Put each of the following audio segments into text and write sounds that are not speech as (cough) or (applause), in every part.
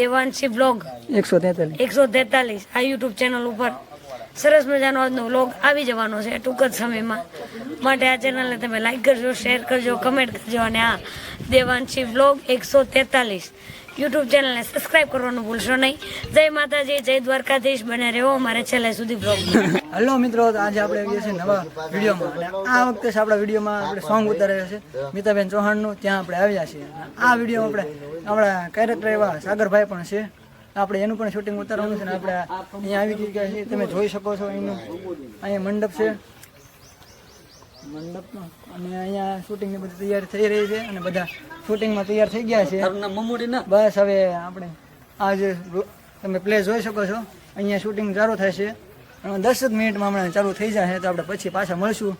Devanshi blog. એકસો તેતાલીસ. એકસો તેતાલીસ. આ યુટ્યુબ ચેનલ ઉપર. સરસ મજાનો આજનો વ્લોગ આવી જવાનો છે ટૂંક જ સમયમાં. માટે આ ચેનલને તમે લાઈક કરજો શેર કરજો કમેન્ટ કરજો અને આ દેવાંશી વ્લોગ એકસો તેતાલીસ. યુટ્યુબ ચેનલને સબસ્ક્રાઇબ કરવાનું ભૂલશો નહીં. જય માતાજી, જય દ્વારકાધીશ, બને રહેવો અમારે છેલ્લે સુધી બ્લોગ હલો મિત્રો આજે આપણે આવીએ છીએ નવા વિડીયોમાં. આ વખતે આપણા વિડીયોમાં આપણે સોંગ ઉતાર્યો છે, મિતાબેન ચૌહાણનું. ત્યાં આપણે આવ્યા છીએ. આ વીડિયો આપણે આપણા કેરેક્ટર એવા સાગરભાઈ પણ છે. આપણે એનું પણ શૂટિંગ ઉતારવાનું છે ને આપણે અહીંયા આવી જગ્યા છીએ તમે જોઈ શકો છો અહીંનું અહીંયા મંડપ છે. મંડપમાં અને અહીંયા શૂટિંગની બધી તૈયાર થઈ રહી છે અને બધા શૂટિંગમાં તૈયાર થઈ ગયા છે. બસ હવે આપણે આજે તમે પ્લે જોઈ શકો છો. અહીંયા શૂટિંગ ચાલુ થાય છે. અને દસ જ મિનિટમાં હમણાં ચાલુ થઈ જશે તો આપણે પછી પાછા મળશું.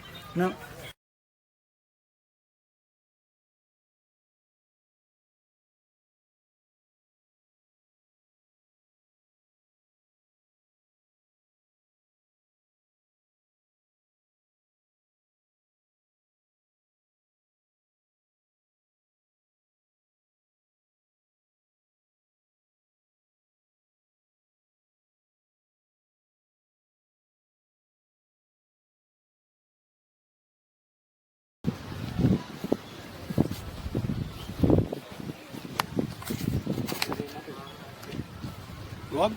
ને Log.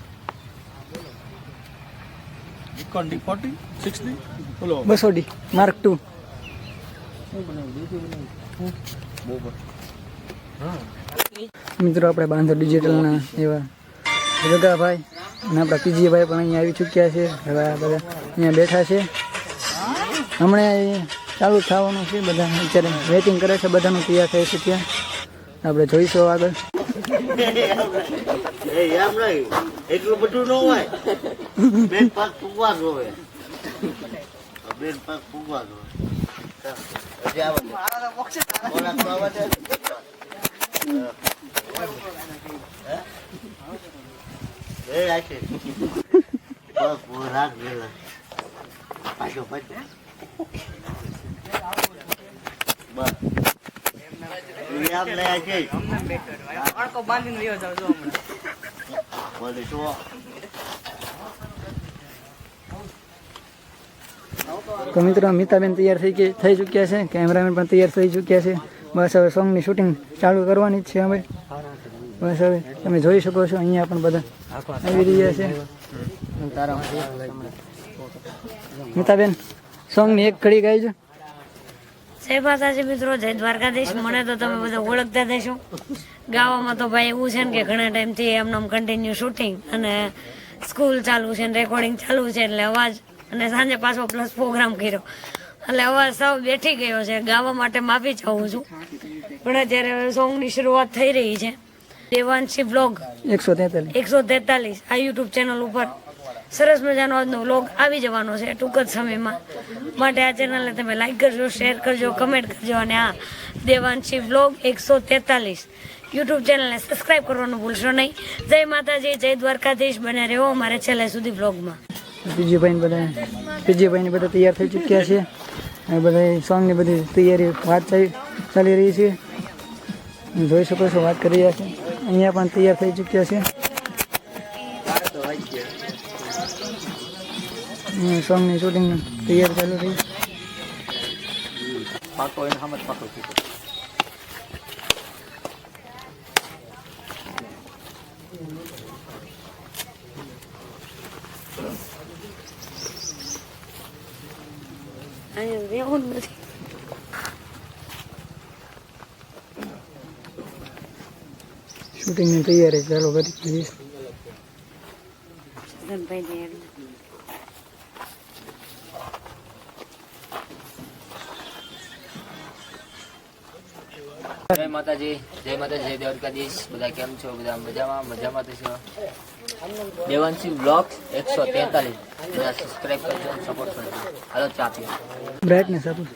Nikon D40, 60. બોલો. બસો ડી માર્ક ટુ મિત્રો આપણે બાંધો ડિજિટલના એવા જગાભાઈ અને આપણા પીજીભાઈ પણ અહીંયા આવી ચૂક્યા છે. હવે આ બધા અહીંયા બેઠા છે. હમણાં એ ચાલુ થવાનું છે. બધા અત્યારે વેટિંગ કરે છે. બધાનું તૈયાર થઈ છે ત્યાં આપણે જોઈશું આગળ. એ એમ નહીં. એટલું બધું ન હોય બેન પાક પૂગવા જોવે બેન પાક પૂગવા જોવે હજી આવે છે. ઓલા તો આવે છે. હે? એ આ છે. બસ, બહુ રાત ગયેલા. પાછો પાછો. બસ. તું એમ લઈ આ છે. બોલે તો મિત્રો, મિતાબેન તૈયાર થઈ ગઈ થઈ ચૂક્યા છે. કેમેરામેન પણ તૈયાર થઈ ચૂક્યા છે. બસ હવે સોંગની શૂટિંગ ચાલુ કરવાની જ છે હવે. બસ હવે તમે જોઈ શકો છો, અહીંયા પણ બધા આવી રહ્યા છે. મિતાબેન સોંગની એક ઘડી ગાઈજો જય માતાજી મિત્રો જય દ્વારકાધીશ. મને તો તમે બધા ઓળખતા દેશો ગાવામાં તો ભાઈ એવું છે ને કે ઘણા ટાઈમથી એમનું કન્ટિન્યુ શૂટિંગ અને સ્કૂલ ચાલુ છે ને રેકોર્ડિંગ ચાલુ છે એટલે અવાજ અને સાંજે પાછો પ્લસ પ્રોગ્રામ કર્યો. એટલે અવાજ સાવ બેઠી ગયો છે. ગાવા માટે માફી ચાહું છું. પણ અત્યારે સોંગની શરૂઆત થઈ રહી છે. દેવાંશી બ્લોગ એકસો તેતાલીસ. એકસો તેતાલીસ આ યુટ્યુબ ચેનલ ઉપર. સરસ મજાનો આજનો વ્લોગ આવી જવાનો છે ટૂંક જ સમયમાં. માટે આ ચેનલને તમે લાઈક કરજો શેર કરજો કમેન્ટ કરજો. અને આ દેવાંશી વ્લોગ એકસો તેતાલીસ યુટ્યુબ ચેનલને સબસ્ક્રાઈબ કરવાનું ભૂલશો નહીં. જય માતાજી, જય દ્વારકાધીશ. બને રહેવો અમારે છેલ્લે સુધી વ્લોગમાં પીજીભાઈ બધા પીજીભાઈ બધા તૈયાર થઈ ચૂક્યા છે. બધા સોંગની બધી તૈયારી વાત ચાલી રહી છે. જોઈ શકો છો, વાત કરી રહ્યા છે. અહીંયા પણ તૈયાર થઈ ચૂક્યા છે. સોંગની શૂટિંગ તૈયાર ચાલુ થઈ. પાકો એને સામે પાકો અહીંયા રહેવું નથી. શૂટિંગની તૈયારી ચાલુ કરી દીધી. જય માતાજી જય માતાજી જય દ્વારકાધીશ. બધા કેમ છો? બધા મજામાં? મજામાં તો છો? દેવાંશી બ્લોગ એકસો તેતાલીસ. બધા સબસ્ક્રાઈબ કરજો સપોર્ટ કરજો. હાલો ચા પીઓ બ્રાઇટનેસ આપું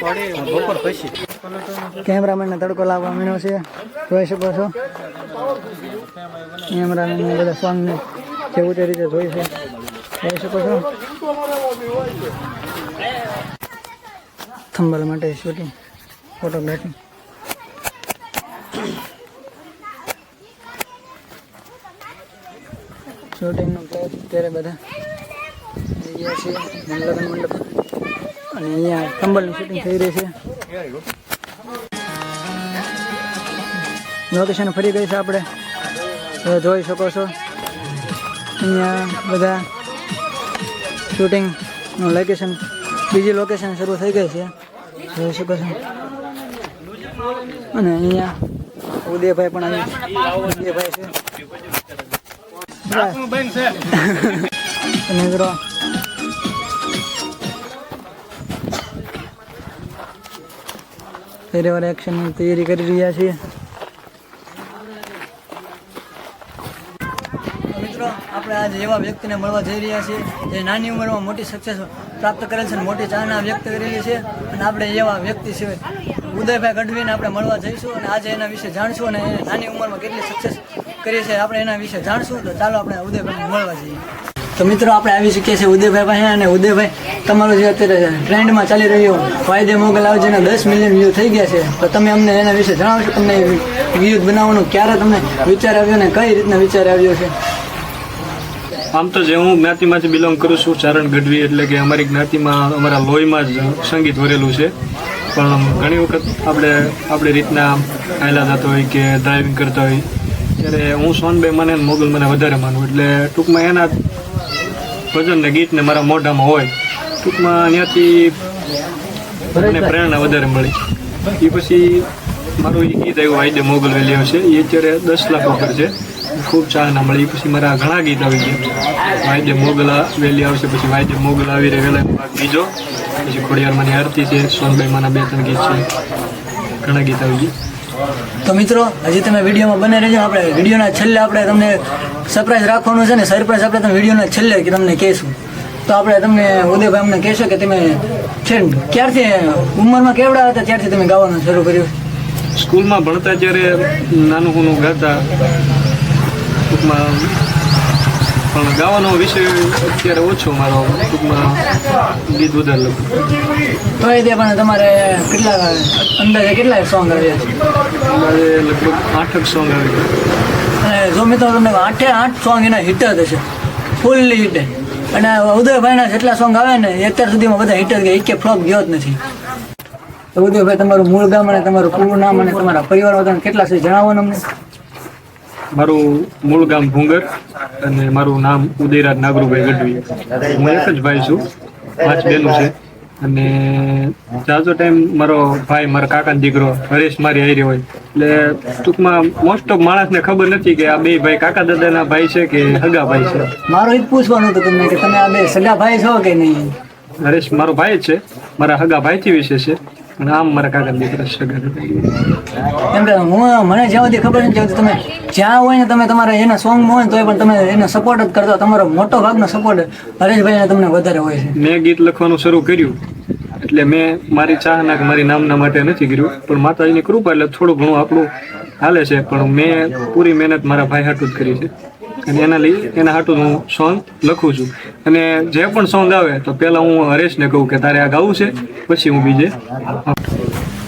બપોર કેમેરામેનને તડકો લાવવા મીનો છે. જોઈ શકો છો. કેમેરામેન બધા સોંગને કેવું તે રીતે જોઈ છે. જોઈ શકો છો. થંબલ માટે શૂટિંગ ફોટોગ્રાફી શૂટિંગનો પ્લેસ અત્યારે બધા આવી ગયા છે. લગ્ન મંડપ અને અહીંયા કંબલનું શૂટિંગ થઈ રહ્યું છે. લોકેશન ફરી ગઈ છે આપણે. જોઈ શકો છો. અહીંયા બધા શૂટિંગનું લોકેશન બીજી લોકેશન શરૂ થઈ ગઈ છે. જોઈ શકો છો. અને અહીંયા ઉદયભાઈ પણ આવી ઉદયભાઈ છે. (laughs) મિત્રો ફેરેવાર એક્શનની તૈયારી કરી રહ્યા છીએ. મિત્રો, આપણે આજે એવા વ્યક્તિને મળવા જઈ રહ્યા છીએ જે નાની ઉંમરમાં મોટી સક્સેસ પ્રાપ્ત કરેલ છે મોટી ચાહના વ્યક્ત કરેલી છે. અને આપણે એવા વ્યક્તિ સિવાય ઉદયભાઈ ગઢવીને આપણે મળવા જઈશું અને આજે એના વિશે જાણશું અને નાની ઉંમરમાં કેટલી સક્સેસ કરી છે આપણે એના વિશે જાણશું. તો ચાલો આપણે ઉદયભાઈને મળવા જઈએ. તો મિત્રો, આપણે આવી શકીએ છીએ ઉદયભાઈ પાસે અને ઉદયભાઈ તમારો જે અત્યારે ટ્રેન્ડમાં ચાલી રહ્યો વાયદે મોગલ આવજે જેના દસ મિલિયન વ્યૂ થઈ ગયા છે. તો તમે અમને એના વિશે જણાવશો, તમને વ્યૂ બનાવવાનો ક્યારે તમને વિચાર આવ્યો ને કઈ રીતના વિચાર આવ્યો છે? આમ તો જે હું જ્ઞાતિમાંથી બિલોંગ કરું છું, ચારણ ગઢવી એટલે કે અમારી જ્ઞાતિમાં, અમારા લોહીમાં જ સંગીત ભરેલું છે. પણ ઘણી વખત આપણે, આપણી રીતના આયલા જતા હોય કે ડ્રાઇવિંગ કરતા હોય, ત્યારે હું સોનભાઈ મને મોગલ મને વધારે માનું એટલે ટૂંકમાં એના ભજન ને ગીત ને મારા મોઢામાં હોય, ટૂંકમાં ત્યાંથી મને પ્રેરણા વધારે મળી. એ પછી મારું એ ગીત આવ્યું આઈડે મોગલ વેલી છે. એ અત્યારે દસ લાખ ઉપર છે. ખૂબ ચાહના મળી. પછી મારા ઘણા ગીત આવી ગયા. વાયદે મોગલ વેલી આવશે, પછી વાયદે મોગલ આવી રહે. વેલા ભાગ બીજો. પછી ખોડિયારમાંની આરતી છે. સોનભાઈ મારા બે ત્રણ ગીત છે. ઘણા ગીત આવી ગયા. તો મિત્રો, હજી તમે વિડીયોમાં બને રહેજો. આપણે વિડીયોના છેલ્લે આપણે તમને સરપ્રાઈઝ રાખવાનું છે ને સરપ્રાઈઝ આપણે તમે વિડીયોના છેલ્લે કે તમને કહેશું. તો આપણે તમને ઉદયભાઈ અમને કહેશો કે તમે છે ક્યારથી ઉંમરમાં કેવડા હતા ત્યારથી તમે ગાવાનું શરૂ કર્યું? સ્કૂલમાં ભણતા જ્યારે નાનું હુનું ગાતા ટૂંકમાં પણ ગાવાનો વિષય અત્યારે ઓછો મારો ટૂંકમાં ગીત વધારે લખું. તો એ પણ તમારે કેટલા અંદાજે કેટલા સોંગ આવ્યા છે? અંદાજે લગભગ આઠક સોંગ આવી ગયા અને મિત્રો તમને આઠે આઠ સોંગ એના હિટ જ હશે. ફૂલ્લી હિટ અને ઉદયભાઈના જેટલા સોંગ આવે ને અત્યાર સુધીમાં બધા હિટ જ ગયા. એક ફ્લોપ ગયો જ નથી. તો ઉદયભાઈ, તમારું મૂળ ગામ અને તમારું પૂરું નામ અને તમારા પરિવાર વાળાને કેટલા છે જણાવો અમને. મારું મૂળ ગામ ભૂંગર અને મારું નામ ઉદયરાજ નાગરુભાઈ ગઢવી. હું એક જ ભાઈ છું. પાંચ બહેનો છે. અને જાજો ટાઈમ મારો ભાઈ મારા કાકાનો દીકરો હરેશ મારી હારી હોય. એટલે ટૂંકમાં મોસ્ટ ઓફ માણસને ખબર નથી કે આ બે ભાઈ કાકા દાદાના ભાઈ છે કે હગા ભાઈ છે. મારો એ જ પૂછવાનું હતું તમને કે તમે આ બે સગા ભાઈ છો કે નહીં? હરેશ મારો ભાઈ છે. મારા હગા ભાઈથી વિશે છે. અને આમ મારા દીકરા સગા કેમ કે હું મને જ્યાં સુધી ખબર નથી તમે જ્યાં હોય ને તમે તમારા એના સોંગ હોય તોય પણ તમે એને સપોર્ટ જ કરતા તમારો મોટો ભાગનો સપોર્ટ હરેશભાઈને તમને વધારે હોય છે. મેં ગીત લખવાનું શરૂ કર્યું. એટલે મેં મારી ચાહના કે મારી નામના માટે નથી કર્યું. પણ માતાજીની કૃપા એટલે થોડું ઘણું આપણું હાલે છે. પણ મેં પૂરી મહેનત મારા ભાઈ હાટું જ કરી છે. અને એના લઈ એના હાટું હું સોંગ લખું છું. અને જે પણ સોંગ આવે, તો પહેલાં હું હરેશને કહું કે તારે આ ગાવું છે, પછી હું બીજે.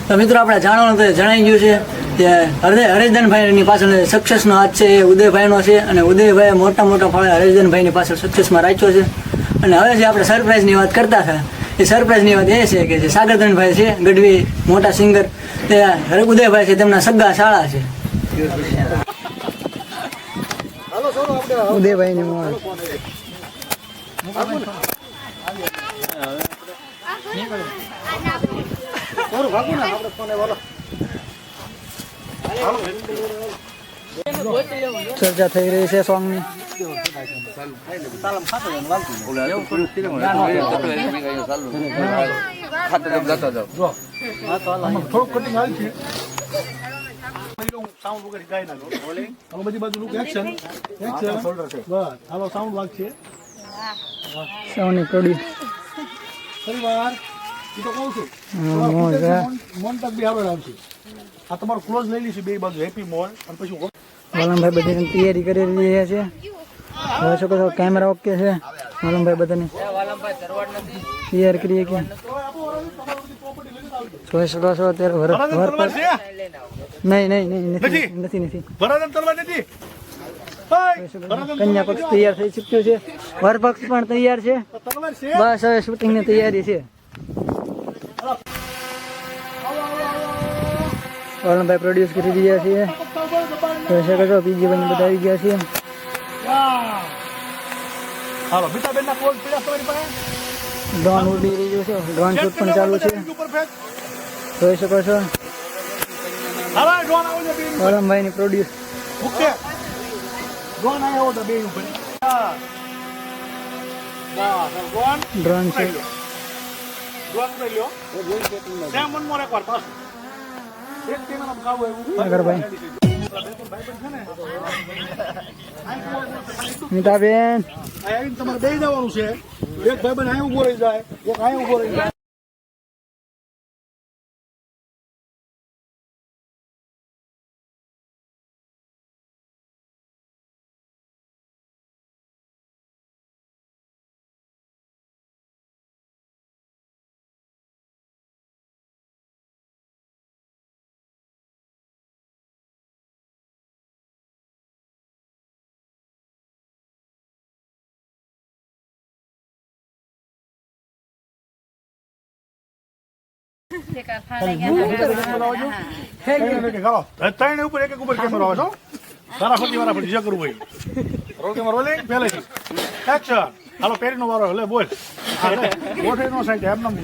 તો મિત્રો, આપણે જાણવાનું તો જણાઈ ગયું છે કે હરે હરેજનભાઈની પાછળ સક્સેસનો હાથ છે, એ ઉદયભાઈનો છે, અને ઉદયભાઈએ મોટા મોટા ફળે હરેજનભાઈની પાછળ સક્સેસમાં રાખ્યો છે. અને હવે જે આપણે સરપ્રાઈઝની વાત કરતા હતા, એ સરપ્રાઈઝની વાત એ છે કે જે સાગરધનભાઈ છે, ગઢવી મોટા સિંગર તે ઉદયભાઈ છે, તેમના સગા શાળા છે. ઉદયભાઈની મોહન ચર્ચા થઈ રહી છે સોંગની. થોડુંક કટિંગ આવી છે. સાઉન્ડ વગર ગાઈ નાખો હવે બધી બાજુ લુક એક્શન એક્શન બસ હાલો સાઉન્ડ વાગશે. સાઉન્ડ સોની પરિવાર ફરીવાર તો કહું છું. મોન તક બી આવડે આવશે આ તમારો ક્લોઝ લઈ લઈશું બે બાજુ હેપી મોલ અને પછી વાલમભાઈ બધાની તૈયારી કરી રહ્યા છે. હવે શું કહો કેમેરા ઓકે છે? વાલમભાઈ બધાની તૈયાર કરીએ કે જોઈ શકો છો અત્યારે વર વર પર છે? નહીં નહીં નહીં નથી નથી? નથી વરાદન તલવાર નથી. કન્યા પક્ષ તૈયાર થઈ ચૂક્યો છે. વર પક્ષ પણ તૈયાર છે. બસ હવે શૂટિંગની તૈયારી છે. વાલમભાઈ પ્રોડ્યુસ કરી રહ્યા છીએ જોઈ શકો છો પીજીભાઈ બધા આવી ગયા છે. હાલો બીટાબેન ના કોલ પીડા તમારી પાસે? ડ્રોન ઉડી રહ્યું છે. ડ્રોન શૂટ પણ ચાલુ છે. જોઈ શકો છો. વાલમભાઈની પ્રોડ્યુસ ઓકે. ડ્રોન આવ્યો તો બે ઉપર. ડ્રોન. છે. ડ્રોન લઈ લ્યો. મોર એક કાવું આવીને તમારે દઈ જવાનું છે. એક ભાઈ બન અહીં ઊભો રહી જાય એક અહીં ઊભો રહી જાય. ત્રણ ઉપર એક એક ઉપર કેમેરો આવે છો? સારા ફરતી વાળા ફરતી જે કરવું હોય. રોલ કેમેરો રોલિંગ પહેલેથી. એક્શન હાલો પેરીનો વારો લે બોલ. ગોઠવી નો સાઈડ એમ નામ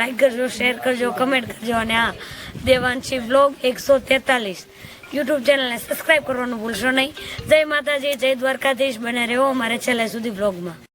લાઈક કરજો શેર કરજો કમેન્ટ કરજો અને આ દેવાંશી બ્લોગ એકસો તેતાલીસ. યુટ્યુબ ચેનલને સબસ્ક્રાઇબ કરવાનું ભૂલશો નહીં. જય માતાજી જય દ્વારકાધીશ. બને રહેવો અમારે છેલ્લે સુધી બ્લોગમાં